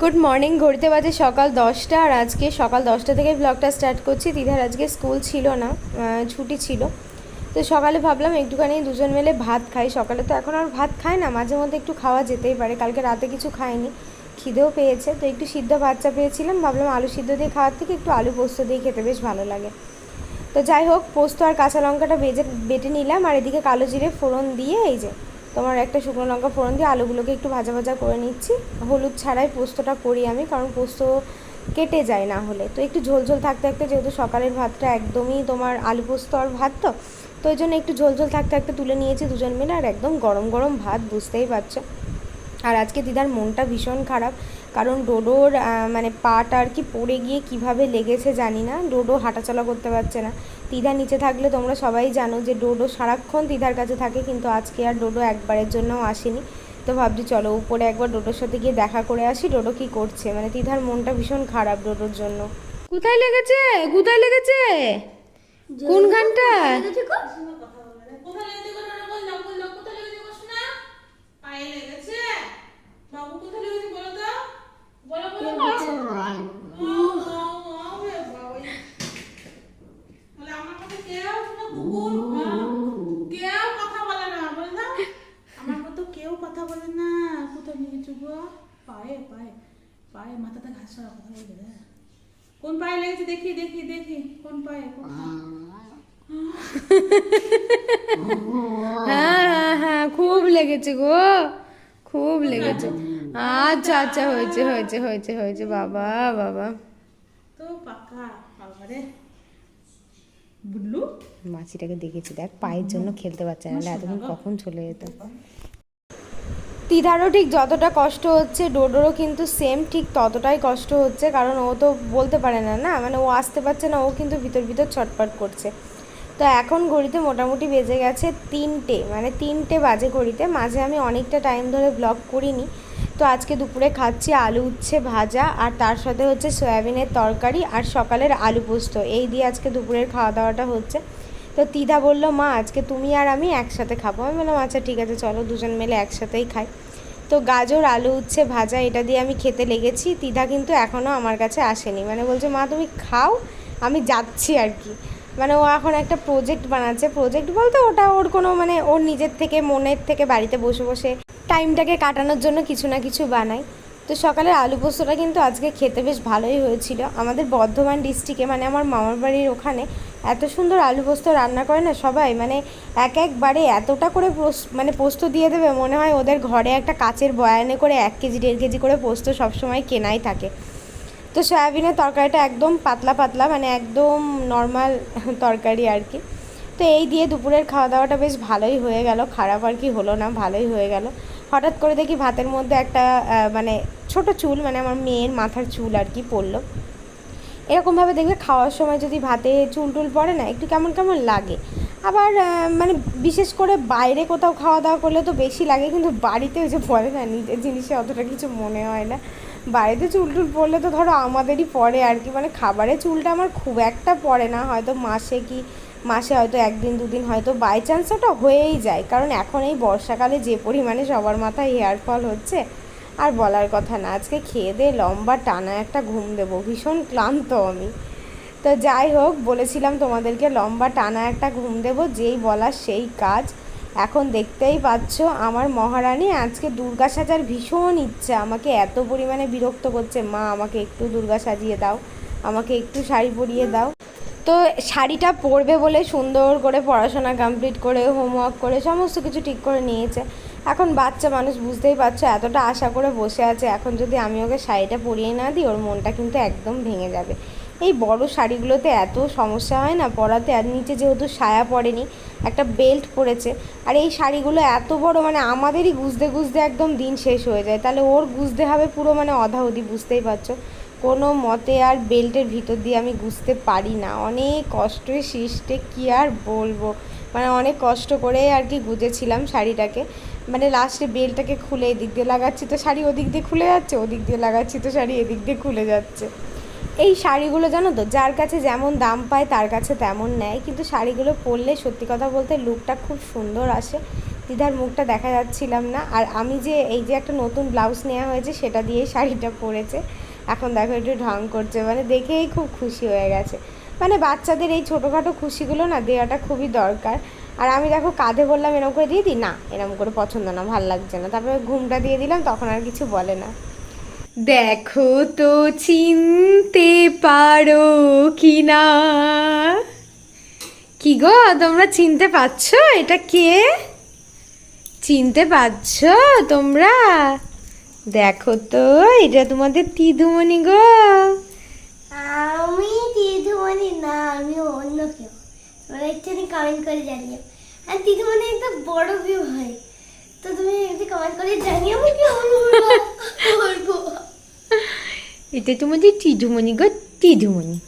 Good morning ঘড়িতে বাজে সকাল দশটা আর আজকে সকাল দশটা থেকে ব্লগটা স্টার্ট করছি। দিদার আজকে স্কুল ছিল না ছুটি ছিল। তো সকালে ভাবলাম একটুখানি দুজন মিলে ভাত খাই। সকালে তো এখন আর ভাত খায় না, মাঝে মধ্যে একটু খাওয়া যেতেই পারে। কালকে রাতে কিছু খায়নি খিদেও পেয়েছে। তো একটু সিদ্ধ ভাতটা পেয়েছিলাম, ভাবলাম আলু সিদ্ধ দিয়ে খাওয়ার থেকে একটু আলু পোস্ত দিয়ে খেতে বেশ ভালো লাগে। তো যাই হোক, পোস্ত আর কাঁচা লঙ্কাটা বেজে বেটে নিলাম, আর এদিকে কালো জিরে ফোড়ন দিয়ে এই যে তোমার একটা শুকনো লঙ্কা ফোড়ন দিয়ে আলুগুলোকে একটু ভাজা ভাজা করে নিচ্ছি। হলুদ ছাড়াই পোস্তটা করি আমি, কারণ পোস্ত কেটে যায় না হলে। তো একটু ঝোল ঝোল থাকতে থাকতে যেহেতু সকালের ভাতটা একদমই তোমার আলু পোস্ত আর ভাত তো তো ওই জন্য একটু ঝোল ঝোল থাকতে থাকতে তুলে নিয়েছি দুজন মিলে আর একদম গরম গরম ভাত, বুঝতেই পারছ। আর আজকে দিদার মনটা ভীষণ খারাপ কারণ ডোডোর মানে পাটা আর কি পড়ে গিয়ে কীভাবে লেগেছে জানি না। ডোডো হাঁটাচলা করতে পারছে না। দিদা নিচে থাকলে তোমরা সবাই জানো যে ডোডো সারাক্ষণ দিদার কাছে থাকে কিন্তু আজকে আর ডোডো একবারের জন্যও আসেনি। তো ভাবছি চলো উপরে একবার ডোডোর সাথে গিয়ে দেখা করে আসি ডোডো কি করছে। মানে তিধার মনটা ভীষণ খারাপ ডোডোর জন্য। কোথায় লেগেছে? কোথায় লেগেছে? কোনখানটা? কোথায় লেগেছে গো না বললাম বললাম কোথায় লেগেছে গো শোনা পায়ে লেগেছে বাবু কোথায় লেগেছে বলো তো বলো বলো ও, ও, ও, রে বাবা। বলে আমার কথা কেউ শোনা কুকুর হ্যাঁ? কেউ কথা বলে না বললাম আমার মতো কেউ কথা বলে না কোথায় লেগেছে গো পায়ে পায়ে পায়ে মাথাতে ঘাস কথা বলবে কোন পায়ে লেগেছে দেখি দেখি দেখি কোন পায়ে হ্যাঁ হ্যাঁ হ্যাঁ খুব লেগেছে গো, খুব লেগেছে। আচ্ছা আচ্ছা হয়েছে হয়েছে হয়েছে হয়েছে বাবা বাবা। তো পাকা বাবারে মাছিটাকে দেখেছি দেখ পায়ের জন্য খেলতে পারছে না এতক্ষণ কখন চলে যেত। তিধারও ঠিক যতটা কষ্ট হচ্ছে ডোডোরও কিন্তু সেম ঠিক ততটাই কষ্ট হচ্ছে কারণ ও তো বলতে পারে না না? মানে ও আসতে পারছে না ও কিন্তু ভিতর ভিতর ছটপট করছে। তো এখন ঘড়িতে মোটামুটি বেজে গেছে তিনটে মানে তিনটে বাজে ঘড়িতে। মাঝে আমি অনেকটা টাইম ধরে ব্লগ করিনি তো আজকে দুপুরে খাচ্ছি আলু উচ্ছে ভাজা, আর তার সাথে হচ্ছে সয়াবিনের তরকারি আর সকালের আলু পোস্ত। এই দিয়ে আজকে দুপুরের খাওয়া দাওয়াটা হচ্ছে। তো তিধা বলল, মা, আজকে তুমি আর আমি একসাথে খাব। আমি বললাম আচ্ছা ঠিক আছে, চলো দুজন মিলে একসাথেই খাই। তো গাজর, আলু উচ্ছে ভাজা, এটা দিয়ে আমি খেতে লেগেছি। তিধা কিন্তু এখনও আমার কাছে আসেনি। মানে বলছে, মা, তুমি খাও, আমি যাচ্ছি আর কি। মানে ও এখন একটা প্রজেক্ট বানাচ্ছে। প্রজেক্ট বলতে ওটা ওর কোনো মানে ওর নিজের থেকে, মনের থেকে বাড়িতে বসে বসে টাইমটাকে কাটানোর জন্য কিছু না কিছু বানাই। তো সকালের আলু পোস্তটা কিন্তু আজকে খেতে বেশ ভালোই হয়েছিল। আমাদের বর্ধমান ডিস্ট্রিক্টে মানে আমার মামার বাড়ির ওখানে, এত সুন্দর আলু পোস্ত রান্না করে না সবাই? মানে এক একবারে এতটা করে মানে পোস্ত দিয়ে দেবে, মনে হয় ওদের ঘরে একটা কাচের বয়ানে করে এক কেজি, দেড় কেজি করে পোস্ত সবসময় কেনাই থাকে। তো সয়াবিনের তরকারিটা একদম পাতলা পাতলা মানে একদম নর্মাল তরকারি আর কি। তো এই দিয়ে দুপুরের খাওয়া দাওয়াটা বেশ ভালোই হয়ে গেল। খারাপ আর কি হলো না, ভালোই হয়ে গেল। হঠাৎ করে দেখি ভাতের মধ্যে একটা মানে ছোট চুল মানে আমার মেয়ের মাথার চুল আর কি পড়ল। এরকমভাবে দেখবে খাওয়ার সময় যদি ভাতে চুল টুল পড়ে না, একটু কেমন কেমন লাগে। আবার মানে বিশেষ করে বাইরে কোথাও খাওয়া দাওয়া করলে তো বেশি লাগে, কিন্তু বাড়িতে ওই যে পড়ে না, নিজের জিনিসে অতটা কিছু মনে হয় না। বাড়িতে চুল টুল পড়লে তো ধরো আমাদেরই পড়ে আর কি মানে খাবারে চুলটা আমার খুব একটা পড়ে না, হয়তো মাসে কি মাসে হয়তো একদিন, দুদিন হয়তো বাই চান্স ওটা হয়েই যায়। কারণ এখন এই বর্ষাকালে যে পরিমাণে সবার মাথায় হেয়ার ফল হচ্ছে, আর বলার কথা না, আজকে খেয়ে দিয়ে লম্বা টানা একটা ঘুম দেবো, ভীষণ ক্লান্ত আমি। তো যাই হোক, বলেছিলাম তোমাদেরকে লম্বা টানা একটা ঘুম দেবো, যেই বলা সেই কাজ। এখন দেখতেই পাচ্ছ আমার মহারানী আজকে দুর্গা সাজার ভীষণ ইচ্ছা, আমাকে এত পরিমাণে বিরক্ত করছে। মা, আমাকে একটু দুর্গা সাজিয়ে দাও, আমাকে একটু শাড়ি পরিয়ে দাও। তো শাড়িটা পরবে বলে সুন্দর করে পড়াশোনা কমপ্লিট করে হোমওয়ার্ক করে, সমস্ত কিছু ঠিক করে নিয়েছে। এখন বাচ্চা মানুষ বুঝতেই পারছ, এতটা আশা করে বসে আছে। এখন যদি আমি ওকে শাড়িটা পরিয়ে না দিই, ওর মনটা কিন্তু একদম ভেঙে যাবে। এই বড় শাড়িগুলোতে এত সমস্যা হয় না? পরাতে আর নিচে যেহেতু সায়া পড়েনি, একটা বেল্ট পরেছে। আর এই শাড়িগুলো এত বড় মানে আমাদেরই গুজতে গুজতে একদম দিন শেষ হয়ে যায়। তাহলে ওর গুজতে হবে পুরো মানে অধাহতি বুঝতেই পারছ? কোনো মতে আর বেল্টের ভিতর দিয়ে আমি গুজতে পারি না। অনেক কষ্টে সৃষ্টে কী আর বলব? মানে অনেক কষ্ট করে আর কি গুজেছিলাম শাড়িটাকে। মানে লাস্টে বেলটাকে খুলে এদিক দিয়ে লাগাচ্ছি তো শাড়ি ওদিক দিয়ে খুলে যাচ্ছে, ওদিক দিয়ে লাগাচ্ছি তো শাড়ি এদিক দিয়ে খুলে যাচ্ছে। এই শাড়িগুলো জানো তো, যার কাছে যেমন দাম পায় তার কাছে তেমন নেয়। কিন্তু শাড়িগুলো পরলে সত্যি কথা বলতে লুকটা খুব সুন্দর আসে। দিদার মুখটা দেখা যাচ্ছিলাম না। আর আমি যে, এই যে একটা নতুন ব্লাউজ নেওয়া হয়েছে সেটা দিয়েই শাড়িটা পরেছে। এখন দেখো একটু ঢং করছে মানে দেখেই খুব খুশি হয়ে গেছে। মানে বাচ্চাদের এই ছোটোখাটো খুশিগুলো না দেওয়াটা খুবই দরকার। আর আমি দেখো কাঁধে বললাম এরকম করে দিয়ে দিই? না এরকম করে পছন্দ না, ভালো লাগছে না। তারপরে ঘুমটা দিয়ে দিলাম, তখন আর কিছু বলে না। দেখো তো চিনতে পারো কি না কি গো, তোমরা চিনতে পারছ? এটা কে? চিনতে পারছ তোমরা? দেখো তো এটা তোমাদের তিদুমণি গো। আমি দিদিমণি না আমি অন্য কেউ। তোমরা একটুখানি কমেন্ট করে জানিও। আর দিদিমণি একটা বড় ভিউ হয়। তো তুমি একটু কমেন্ট করে জানিও আমি কি বলব? এটা তোমাদের তিদুমণি গো তিদুমণি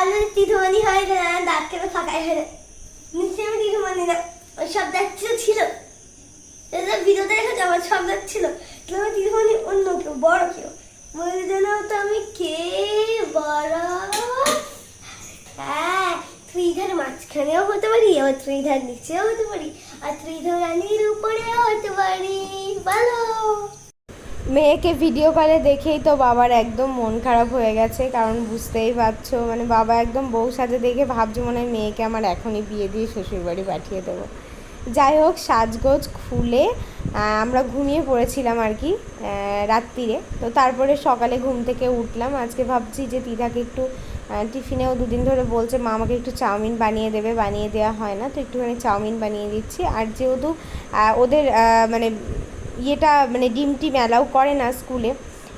আমি দিদিমণি হয় না দাঁত কেন ফাঁকাই হয় না। নিশ্চয়ই আমি দিদিমণি না। ওই সব দাঁত ছিল ছিল। এটা ভিডিওতে দেখেছ আমার সব দাঁত ছিল কিন্তু আমার দিদিমণি অন্য কেউ, বড় কেউ। বলে যেন তো আমি কে? বড়? হ্যাঁ ত্রিধার মাঝখানেও হতে পারি, আবার ত্রিধার নিচেও হতে পারি, আর ত্রিধার রানীর উপরেও হতে পারি। বলো। মেয়েকে ভিডিও কলে দেখেই তো বাবার একদম মন খারাপ হয়ে গেছে, কারণ বুঝতেই পারছ মানে বাবা একদম বউ সাজে দেখে ভাবছে মনে হয় মেয়েকে আমার এখনই বিয়ে দিয়ে শ্বশুরবাড়ি পাঠিয়ে দেবো। যাই হোক, সাজগোজ খুলে আমরা ঘুমিয়ে পড়েছিলাম আর কি রাত্রিরে তো তারপরে সকালে ঘুম থেকে উঠলাম। আজকে ভাবছি যে তিথাকে একটু টিফিনেও দুদিন ধরে বলছে, মা আমাকে একটু চাউমিন বানিয়ে দেবে, বানিয়ে দেওয়া হয় না। তো একটুখানি চাউমিন বানিয়ে দিচ্ছি। আর যেহেতু ওদের মানে ইয়েটা মানে ডিম অ্যালাউ করে না স্কুলে,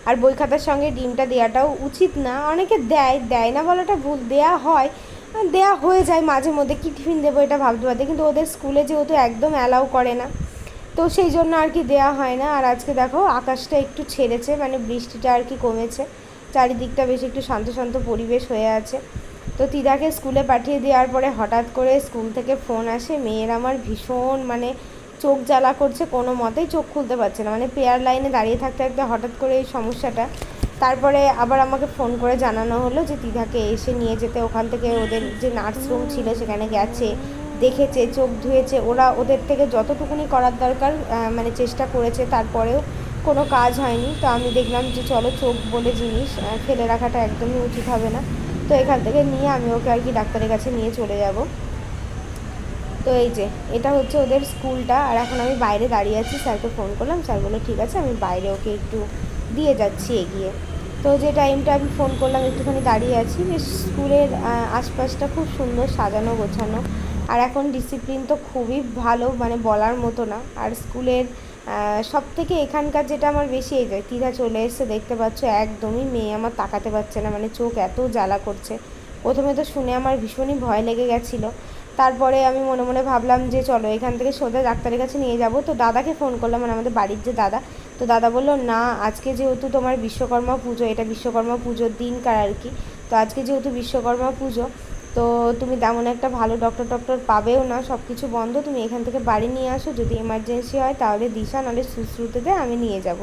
আর বই খাতার সঙ্গে ডিমটা দেওয়াটাও উচিত না। অনেকে দেয় দেয় না বলাটা ভুল, দেয়া হয়। দেয়া হয়ে যায় মাঝে মধ্যে, কী টিফিন দেবো এটা ভাবতে পারতে। কিন্তু ওদের স্কুলে যেহেতু একদম অ্যালাউ করে না, তো সেই জন্য আর কি দেয়া হয় না। আর আজকে দেখো, আকাশটা একটু ছেড়েছে মানে বৃষ্টিটা আর কি কমেছে। চারিদিকটা বেশ একটু শান্ত শান্ত পরিবেশ হয়ে আছে। তো তিদাকে স্কুলে পাঠিয়ে দেওয়ার পরে হঠাৎ করে স্কুল থেকে ফোন আসে, মেয়ের আমার ভীষণ মানে চোখ জ্বালা করছে কোনো মতেই, চোখ খুলতে পারছে না। মানে পেয়ার লাইনে দাঁড়িয়ে থাকতে থাকতে হঠাৎ করে এই সমস্যাটা তারপরে আবার আমাকে ফোন করে জানানো হলো যে তিধাকে এসে নিয়ে যেতে। ওখান থেকে ওদের যে নার্সরুম ছিল সেখানে গেছে, দেখেছে, চোখ ধুয়েছে। ওরা ওদের থেকে যতটুকুনি করার দরকার মানে চেষ্টা করেছে, তারপরেও কোনো কাজ হয়নি। তো আমি দেখলাম যে চলো চোখ বলে জিনিস ফেলে রাখাটা একদমই উচিত হবে না। তো এখান থেকে নিয়ে আমি ওকে আর কি ডাক্তারের কাছে নিয়ে চলে যাব। তো এই যে, এটা হচ্ছে ওদের স্কুলটা। আর এখন আমি বাইরে দাঁড়িয়ে আছি, স্যারকে ফোন করলাম। স্যার বলল, ঠিক আছে, আমি বাইরে ওকে একটু দিয়ে যাচ্ছি এগিয়ে। তো যে টাইমটা আমি ফোন করলাম, একটুখানি দাঁড়িয়ে আছি, বেশ স্কুলের আশপাশটা খুব সুন্দর সাজানো, গোছানো। আর এখন ডিসিপ্লিন তো খুবই ভালো মানে বলার মতো না। আর স্কুলের সব থেকে এখানকার যেটা আমার বেশি এই যায় তিরা চলে এসছে, দেখতে পাচ্ছ, একদমই মেয়ে আমার তাকাতে পারছে না মানে চোখ এত জ্বালা করছে। প্রথমে তো শুনে আমার ভীষণই ভয় লেগে গেছিল। তারপরে আমি মনে মনে ভাবলাম যে, চলো এখান থেকে সোজা ডাক্তারের কাছে নিয়ে যাব। তো দাদাকে ফোন করলাম মানে আমাদের বাড়ির যে দাদা তো দাদা বলল, না, আজকে যেহেতু তোমার বিশ্বকর্মা পুজো, এটা বিশ্বকর্মা পুজোর দিনকার আর কি। তো আজকে যেহেতু বিশ্বকর্মা পুজো, তো তুমি তেমন একটা ভালো ডক্টর টক্টর পাবেও না সব কিছু বন্ধ। তুমি এখান থেকে বাড়ি নিয়ে আসো, যদি এমার্জেন্সি হয় তাহলে দিশা, নাহলে সুশ্রুতেতে আমি নিয়ে যাব।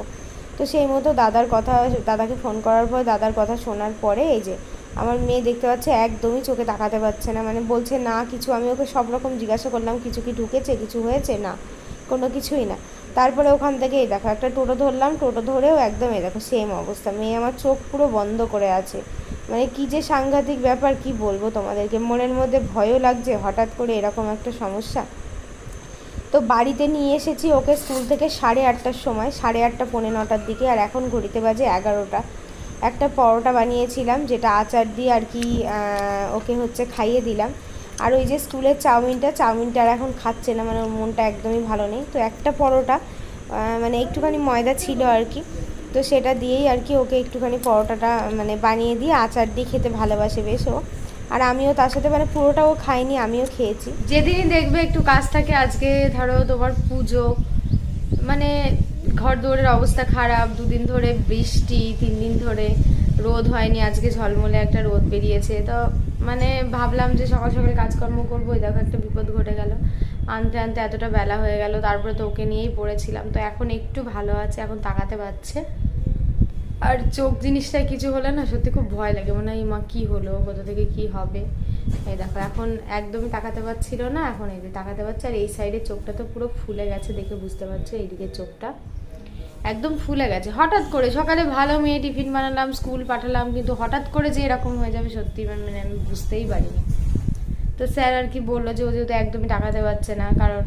তো সেই মতো দাদার কথা, দাদাকে ফোন করার পর, দাদার কথা শোনার পরে এই যে, আমার মেয়ে দেখতে পাচ্ছে একদমই চোখে তাকাতে পারছে না। মানে বলছে, না, কিছু আমি ওকে সব রকম জিজ্ঞাসা করলাম, কিছু কি ঢুকেছে, কিছু হয়েছে? না, কোনো কিছুই না। তারপরে ওখান থেকে, এই দেখো, একটা টোটো ধরলাম, টোটো ধরেও একদম এই দেখো সেম অবস্থা। মেয়ে আমার চোখ পুরো বন্ধ করে আছে। মানে কি যে সাংঘাতিক ব্যাপার, কি বলব তোমাদেরকে? মনের মধ্যে ভয়ও লাগছে, হঠাৎ করে এরকম একটা সমস্যা। তো বাড়িতে নিয়ে এসেছি ওকে স্কুল থেকে সাড়ে আটটার সময়, সাড়ে আটটা, পৌনে নটার দিকে, আর এখন ঘড়িতে বাজে এগারোটা। একটা পরোটা বানিয়েছিলাম, যেটা আচার দিয়ে আর কি ওকে হচ্ছে খাইয়ে দিলাম। আর ওই যে স্কুলের চাউমিনটা চাউমিনটা আর এখন খাচ্ছে না মানে ওর মনটা একদমই ভালো নেই। তো একটা পরোটা মানে একটুখানি ময়দা ছিল আর কি। তো সেটা দিয়েই আর কি ওকে একটুখানি পরোটাটা মানে বানিয়ে দিয়ে আচার দিয়ে খেতে ভালোবাসে বেশ ও। আর আমিও তার সাথে মানে পুরোটাও খাইনি আমিও খেয়েছি। যেদিনই দেখবে একটু কাজ থাকে, আজকে ধরো তোমার পুজো মানে ঘর দুয়ারের অবস্থা খারাপ, দুদিন ধরে বৃষ্টি তিন দিন ধরে রোদ হয়নি, আজকে ঝলমলে একটা রোদ বেরিয়েছে। তো মানে ভাবলাম যে সকাল সকাল কাজকর্ম করব দেখো একটা বিপদ ঘটে গেল। আনতে আনতে এতটা বেলা হয়ে গেল, তারপরে তো ওকে নিয়েই পড়েছিলাম। তো এখন একটু ভালো আছে, এখন তাকাতে পারছে। আর চোখ জিনিসটা কিছু হলে না সত্যি খুব ভয় লাগে মানে এই মা, কী হলো? কোথা থেকে কি হবে? এই দেখো, এখন একদমই তাকাতে পারছিল না, এখন এই যে তাকাতে পারছে, আর এই সাইডে চোখটা তো পুরো ফুলে গেছে দেখে বুঝতে পারছ, এইদিকে চোখটা। একদম ফুলে গেছে। হঠাৎ করে সকালে ভালো মেয়ে টিফিন বানালাম, স্কুল পাঠালাম, কিন্তু হঠাৎ করে যে এরকম হয়ে যাবে সত্যি মানে আমি বুঝতেই পারিনি। তো স্যার আর কি বলল যে ও যেহেতু একদমই টাকাতে পারছে না, কারণ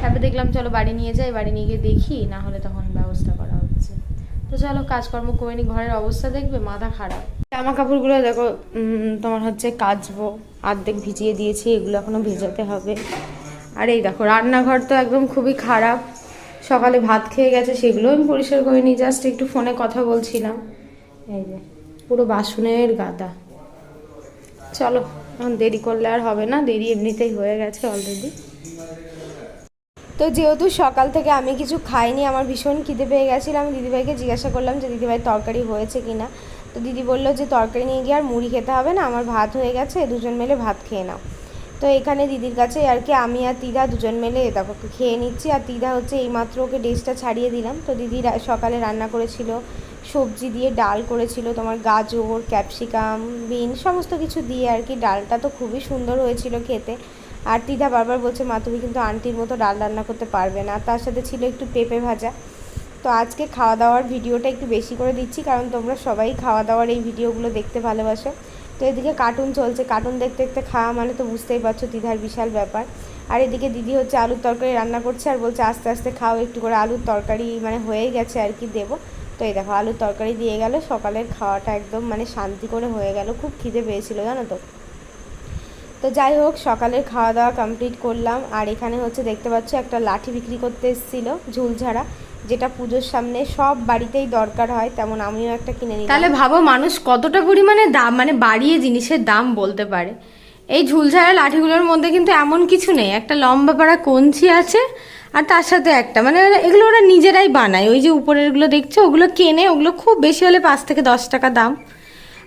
তারপরে দেখলাম চলো বাড়ি নিয়ে যাই, বাড়ি নিয়ে গিয়ে দেখি, না হলে তখন ব্যবস্থা করা হচ্ছে। তো চলো কাজকর্ম করে নি, ঘরের অবস্থা দেখবে, মাথা খারাপ। জামা কাপড়গুলো দেখো তোমার হচ্ছে কাচবো, অর্ধেক ভিজিয়ে দিয়েছি, এগুলো এখনও ভেজাতে হবে। আর এই দেখো, রান্নাঘর তো একদম খুবই খারাপ। সকালে ভাত খেয়ে গেছে সেগুলো আমি পরিষ্কার করে নিই জাস্ট একটু ফোনে কথা বলছিলাম। এই যে, পুরো বাসনের গাদা। চলো, এখন দেরি করলে আর হবে না, দেরি এমনিতেই হয়ে গেছে অলরেডি তো যেহেতু সকাল থেকে আমি কিছু খাইনি, আমার ভীষণ খিদে পেয়ে গেছিল, আমি দিদিভাইকে জিজ্ঞাসা করলাম যে দিদিভাই তরকারি হয়েছে কি না তো দিদি বলল যে তরকারি নিয়ে গিয়ে আর মুড়ি খেতে হবে না, আমার ভাত হয়ে গেছে, দুজন মিলে ভাত খেয়ে নাও। তো এখানে দিদির কাছে আর কি আমি আর তিদা দুজন মিলে দেখো খেয়ে নিচ্ছি। আর তিদা হচ্ছে এইমাত্র ওকে ড্রেসটা ছাড়িয়ে দিলাম। তো দিদি সকালে রান্না করেছিল, সবজি দিয়ে ডাল করেছিল, তোমার গাজর, ক্যাপসিকাম, বিন সমস্ত কিছু দিয়ে আর কি ডালটা তো খুবই সুন্দর হয়েছিল খেতে। আর তিদা বারবার বলছে, মা, তুমি কিন্তু আন্টির মতো ডাল রান্না করতে পারবে না। তার সাথে ছিল একটু পেঁপে ভাজা। তো আজকে খাওয়া দাওয়ার ভিডিওটা একটু বেশি করে দিচ্ছি, কারণ তোমরা সবাই খাওয়া দাওয়ার এই ভিডিওগুলো দেখতে ভালোবাসো। তো এদিকে কার্টুন চলছে। কার্টুন দেখতে দেখতে খাওয়া মানে তো বুঝতেই পারছ দিদার বিশাল ব্যাপার। আর এদিকে দিদি হচ্ছে আলুর তরকারি রান্না করছে আর বলছে, আস্তে আস্তে খাও, একটু করে আলুর তরকারি মানে হয়ে গেছে আর কি দেবো। তো এই দেখো, আলুর তরকারি দিয়ে গেল। সকালের খাওয়াটা একদম মানে শান্তি করে হয়ে গেল। খুব খিদে পেয়েছিল, জানো তো। তো যাই হোক, সকালের খাওয়া দাওয়া কমপ্লিট করলাম। আর এখানে হচ্ছে, দেখতে পাচ্ছ, একটা লাঠি বিক্রি করতে এসেছিল ঝুলঝাড়া। যেটা পুজোর সামনে সব বাড়িতেই দরকার হয়, তেমন আমিও একটা কিনে নিই তাহলে ভাবো, মানুষ কতটা পরিমাণে দাম মানে বাড়িয়ে জিনিসের দাম বলতে পারে। এই ঝুলঝাড়া লাঠিগুলোর মধ্যে কিন্তু এমন কিছু নেই। একটা লম্বা পাড়া কঞ্চি আছে, আর তার সাথে একটা মানে এগুলো ওরা নিজেরাই বানায়। ওই যে উপরেরগুলো দেখছ, ওগুলো কেনে, ওগুলো খুব বেশি হলে পাঁচ থেকে দশ টাকা দাম।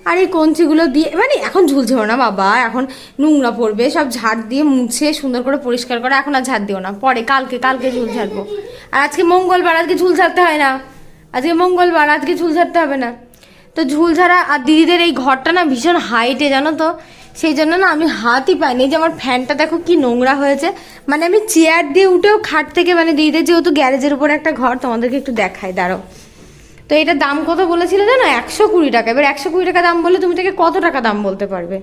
আর এই কঞ্চিগুলো দিয়ে মানে এখন ঝুলছে না বাবা, এখন নোংরা পড়বে, সব ঝাড় দিয়ে মুছে সুন্দর করে পরিষ্কার করে এখন আর ঝাড় দিও না। পরে, কালকে কালকে ঝুল ঝাড়বো। আর আজকে মঙ্গলবার, আজকে ঝুল ঝাড়তে হয় না। আজকে মঙ্গলবার, আজকে ঝুল ঝাড়তে হবে না। তো ঝুল ঝাড়া, আর দিদিদের এই ঘরটা না ভীষণ হাইটে, জানো তো? সেই জন্য না আমি হাতই পাইনি। যে আমার ফ্যানটা দেখো কি নোংরা হয়েছে। মানে আমি চেয়ার দিয়ে উঠেও খাট থেকে মানে দিদিদের যেহেতু গ্যারেজের উপরে একটা ঘর, তোমাদেরকে একটু দেখাই, দাঁড়াও। তো এটার দাম কত বলেছিল জানো? একশো কুড়ি টাকা। এবার একশো কুড়ি টাকা দাম বললে তুমি থেকে কত টাকা দাম বলতে পারবে?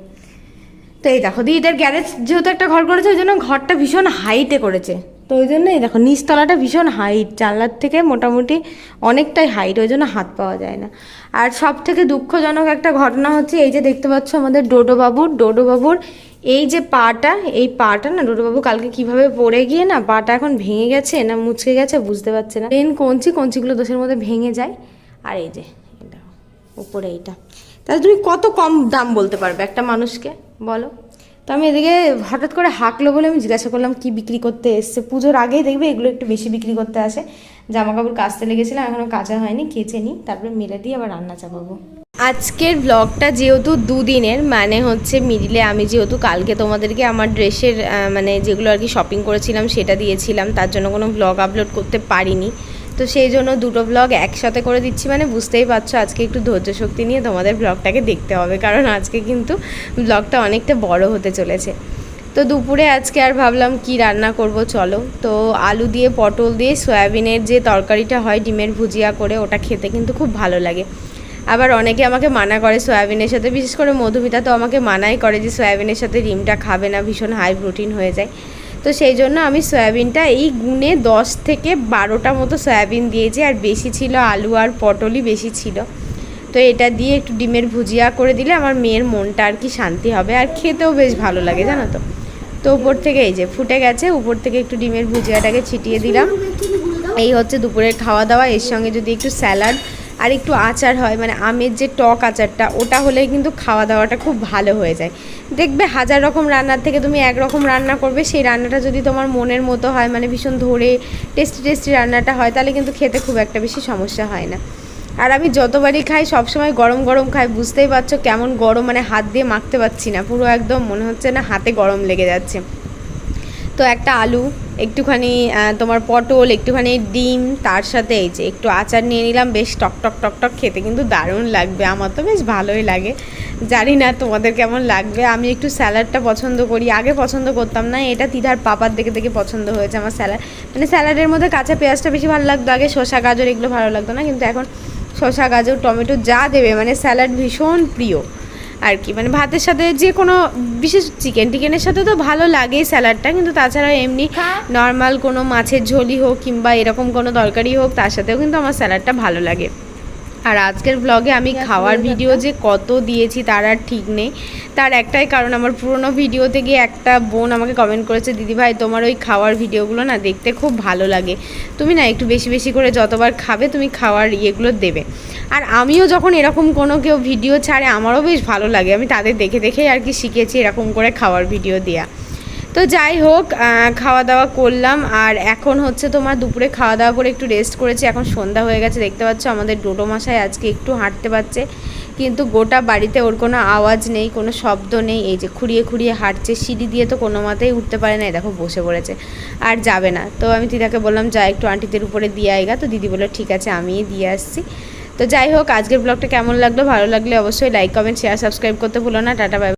তো এই দেখো দিদিদের গ্যারেজ যেহেতু একটা ঘর করেছে, ওই জন্য ঘরটা ভীষণ হাইটে করেছে। তো ওই জন্য এই দেখো, নিচতলাটা ভীষণ হাইট জানলার থেকে মোটামুটি অনেকটাই হাইট ওই জন্য হাত পাওয়া যায় না। আর সব থেকে দুঃখজনক একটা ঘটনা হচ্ছে, এই যে দেখতে পাচ্ছ আমাদের ডোডো বাবুর ডোডো বাবুর এই যে পাটা, এই পাটা না, ডোডোবাবু কালকে কীভাবে পড়ে গিয়ে না পাটা এখন ভেঙে গেছে না মুচকে গেছে বুঝতে পারছে না। ট্রেন কঞ্চি, কঞ্চিগুলো দোষের মধ্যে ভেঙে যায়। আর এই যে এটা উপরে এইটা। তাহলে তুমি কত কম দাম বলতে পারবে একটা মানুষকে? বলো। তো আমি এদিকে হঠাৎ করে হাঁকলো বলে আমি জিজ্ঞাসা করলাম, কি বিক্রি করতে এসছে? পুজোর আগেই দেখবে এগুলো একটু বেশি বিক্রি করতে আসে। জামা কাপড় কাচতে লেগেছিলাম এখনও কাঁচা হয়নি, কেচে নিই তারপরে মেলে দিয়ে আবার রান্না চাপাবো। আজকের ব্লগটা যেহেতু দুদিনের মানে হচ্ছে মিডিলে আমি যেহেতু কালকে তোমাদেরকে আমার ড্রেসের মানে যেগুলো আর কি শপিং করেছিলাম, সেটা দিয়েছিলাম। তার জন্য কোনো ব্লগ আপলোড করতে পারিনি। তো সেই জন্য দুটো ব্লগ একসাথে করে দিচ্ছি। মানে বুঝতেই পারছ, আজকে একটু ধৈর্য শক্তি নিয়ে তোমাদের ব্লগটাকে দেখতে হবে, কারণ আজকে কিন্তু ব্লগটা অনেকটা বড় হতে চলেছে। তো দুপুরে আজকে আর ভাবলাম কি রান্না করব, চলো। তো আলু দিয়ে, পটল দিয়ে, সয়াবিনের যে তরকারিটা হয়, ডিমের ভুজিয়া করে, ওটা খেতে কিন্তু খুব ভালো লাগে। আবার অনেকে আমাকে মানা করে সয়াবিনের সাথে, বিশেষ করে মধুমিতা তো আমাকে মানাই করে যে সয়াবিনের সাথে ডিমটা খাবে না, ভীষণ হাই প্রোটিন হয়ে যায়। তো সেই জন্য আমি সয়াবিনটা এই গুণে দশ থেকে বারোটা মতো সয়াবিন দিয়েছি, আর বেশি ছিল আলু আর পটলই বেশি ছিল। তো এটা দিয়ে একটু ডিমের ভুজিয়া করে দিলে আমার মেয়ের মনটা আর কি শান্তি হবে, আর খেতেও বেশ ভালো লাগে, জানো তো। তো উপর থেকে এই যে ফুটে গেছে, উপর থেকে একটু ডিমের ভুজিয়াটাকে ছিটিয়ে দিলাম। এই হচ্ছে দুপুরের খাওয়া দাওয়া, এর সঙ্গে যদি একটু স্যালাড আর একটু আচার হয় মানে আমের যে টক আচারটা, ওটা হলে কিন্তু খাওয়া দাওয়াটা খুব ভালো হয়ে যায়। দেখবে হাজার রকম রান্নার থেকে তুমি এক রকম রান্না করবে, সেই রান্নাটা যদি তোমার মনের মতো হয় মানে ভীষণ ধরে টেস্টি টেস্টি রান্নাটা হয়, তাহলে কিন্তু খেতে খুব একটা বেশি সমস্যা হয় না। আর আমি যতবারই খাই, সবসময় গরম গরম খাই, বুঝতেই পারছ কেমন গরম মানে হাত দিয়ে মাখতে পারছি না, পুরো একদম মনে হচ্ছে না হাতে গরম লেগে যাচ্ছে। তো একটা আলু, একটুখানি তোমার পটল, একটুখানি ডিম, তার সাথে এই যে একটু আচার নিয়ে নিলাম, বেশ টক টক টক টক খেতে কিন্তু দারুণ লাগবে, আমার তো বেশ ভালোই লাগে। জানি না তোমাদের কেমন লাগবে, আমি একটু স্যালাডটা পছন্দ করি, আগে পছন্দ করতাম না, এটা তিধার পাপার দেখে দেখে পছন্দ হয়েছে আমার স্যালাড। মানে স্যালাডের মধ্যে কাঁচা পেঁয়াজটা বেশি ভালো লাগতো, আগে শসা, গাজর এগুলো ভালো লাগতো না, কিন্তু এখন শসা, গাজর, টমেটো যা দেবে মানে স্যালাড ভীষণ প্রিয়। আর কি মানে ভাতের সাথে যে কোনো বিশেষ চিকেন টিকেনের সাথে তো ভালো লাগেই স্যালাডটা কিন্তু তাছাড়া এমনি হ্যাঁ। নর্মাল কোনো মাছের ঝোলই হোক কিংবা এরকম কোনো তরকারি হোক তার সাথেও কিন্তু আমার স্যালাডটা ভালো লাগে আর আজকের ব্লগে আমি খাওয়ার ভিডিও যে কত দিয়েছি তার আর ঠিক নেই। তার একটাই কারণ আমার পুরনো ভিডিওতে গিয়ে একটা বোন আমাকে কমেন্ট করেছে দিদি ভাই তোমার ওই খাওয়ার ভিডিওগুলো না দেখতে খুব ভালো লাগে। তুমি না একটু বেশি বেশি করে যতবার খাবে তুমি খাওয়ার ইয়েগুলো দেবে। আর আমিও যখন এরকম কোনো কেউ ভিডিও ছাড়ে আমারও বেশ ভালো লাগে। আমি তাদের দেখে দেখেই আর কি শিখেছি এরকম করে খাওয়ার ভিডিও দেওয়া তো যাই হোক খাওয়া দাওয়া করলাম। আর এখন হচ্ছে তোমার দুপুরে খাওয়া দাওয়া করে একটু রেস্ট করেছি। এখন সন্ধ্যা হয়ে গেছে, দেখতে পাচ্ছ আমাদের ডোডো মশাই আজকে একটু হাঁটতে পারছে। কিন্তু গোটা বাড়িতে ওর কোনো আওয়াজ নেই, কোনো শব্দ নেই। এই যে খুঁড়িয়ে খুঁড়িয়ে হাঁটছে, সিঁড়ি দিয়ে তো কোনো মতেই উঠতে পারে না। দেখো বসে পড়েছে, আর যাবে না। তো আমি দিদাকে বললাম, যা একটু আন্টিদের উপরে দিয়ে আয়গা তো দিদি বলল, ঠিক আছে, আমিই দিয়ে আসছি। তো যাই হোক, আজকের ব্লগটা কেমন লাগল? ভালো লাগলে অবশ্যই লাইক কমেন্ট শেয়ার সাবস্ক্রাইব করতে ভুলো না। Tata bye